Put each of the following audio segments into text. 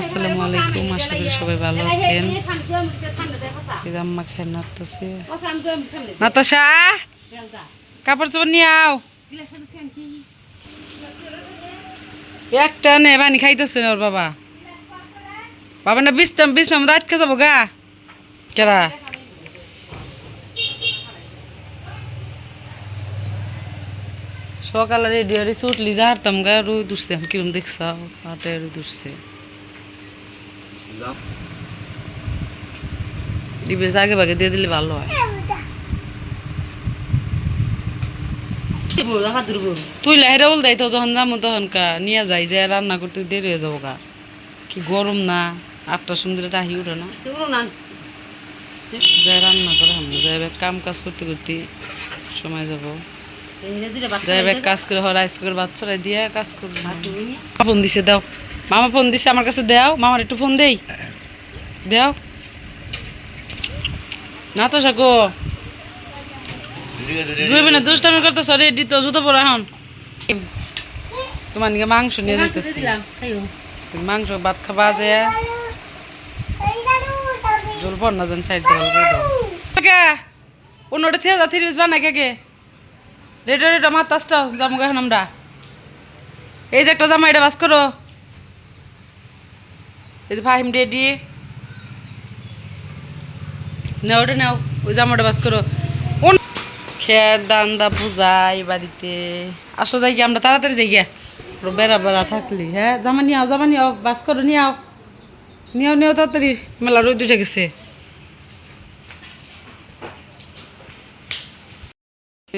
আসসালামু আলাইকুম, আশা করি সবাই ভালো আছেন। আম্মা খেয়ে কাপড় চোপড় নিয়ে আও। একটা নে, বানি ওর বাবা। বাবা না বিছটা বিছনা রাত আটকে যাব গা? কেরা? সকালে রেডি হয়েছে উঠলি যা হারতাম গা রুই দুসছে কিরম দেখছাও হাটে রুই দুসছে ডিবে আগে ভাগে দিয়ে দিলে ভালো হয়। তুই লাহেরা বল দেয় তো যখন যাব তখন কা নিয়ে যাই যে রান্না করতে দেরি হয়ে যাব গা। কি গরম না আটটার সময় দিলে আহি উঠে না। যাই রান্না করে হাম যাই কাম কাজ করতে করতে সময় যাব। কাজ করে হর আইস করে বাচ্চারা দিয়ে কাজ করব। ফোন দিছে দাও। মামা ফোন দিছে আমার কাছে দাও। মামার একটু ফোন দেই। দাও। না তো সাকো দুই মিনিট দুষ্টামি করতেছ রেডি তো জুতো পরে এখন। তোমার নিকে মাংস নিয়ে যেতেছি মাংস ভাত খাবা যে। জল পর না যেন সাইড দেওয়া অন্যটা থেকে যা বানাই কে? রেডি রেডি আমার তাসটা জামু এখন আমরা। এই যে একটা জামা, এটা বাস করো। এই যে ফাহিম রেডি নাও ওটা নাও, ওই জামাটা বাস করো। কোন- খের দান্দা বুঝাই বাড়িতে। আসো যাই আমরা তাড়াতাড়ি যাই গিয়া। বেড়া বেড়া থাকলি হ্যাঁ? জামা নিয়ে আও, জামা নিয়ে আও, বাস করো, নিয়ে আও। নিয়েও নিয়েও তাড়াতাড়ি। মেলা রোদ উঠে গেছে।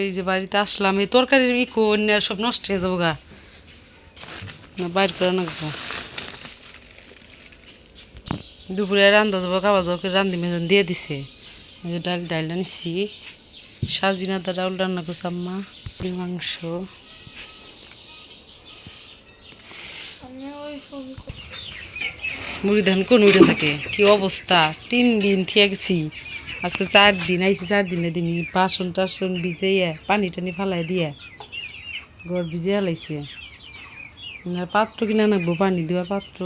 এই যে বাড়িতে আসলাম, এই তরকারির ইকো অন্য সব নষ্ট হয়ে যাব গা। না, বাইর করে না গা। দুপুরে রান্ধা যাব, খাওয়া যাব রান্ধি মেজন দিয়ে দিছে। ডাল, ডালটা নিছি। সাজিনা দা ডাউল রান্না করছে, আম্মা। মাংস। মুড়ি ধান কোন উঠে থাকে? কি অবস্থা? তিন দিন থিয়ে গেছি। আজকে চার দিন আইসি চার দিনে দিন বাসন টাসন ভিজাইয়া, পানি টানি ফালাই দিয়া, ঘর ভিজে হালাইছে আর পাত্র কিনা নাকবো পানি দেওয়ার পাত্র।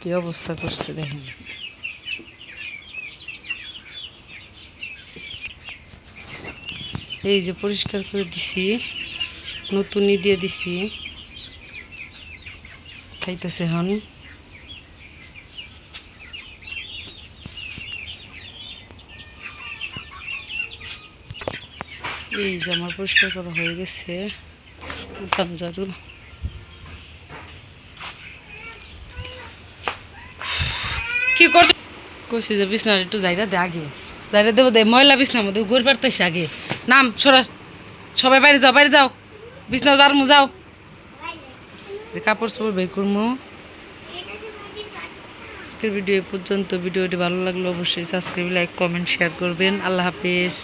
কি অবস্থা করছে দেখেন। এই যে পরিষ্কার করে দিছি নতুনই দিয়ে দিছি। খাইতেছে হন এই যে আমার পরিষ্কার করা হয়ে গেছে। পাঞ্জারু কি করছ কইছি যে বিছনার একটু যাইরা দে আগে। যাইরা দেবো দে, ময়লা বিছনার মধ্যে ঘুরে পারতেছে আগে। নাম, সরা সবাই বাইরে যাও বাইরে যাও। বিছনা যার মু যাও। যে কাপড় চোপড় বের করব আজকের ভিডিও পর্যন্ত। ভিডিওটি ভালো লাগলে অবশ্যই সাবস্ক্রাইব, লাইক, কমেন্ট, শেয়ার করবেন। আল্লাহ হাফিজ।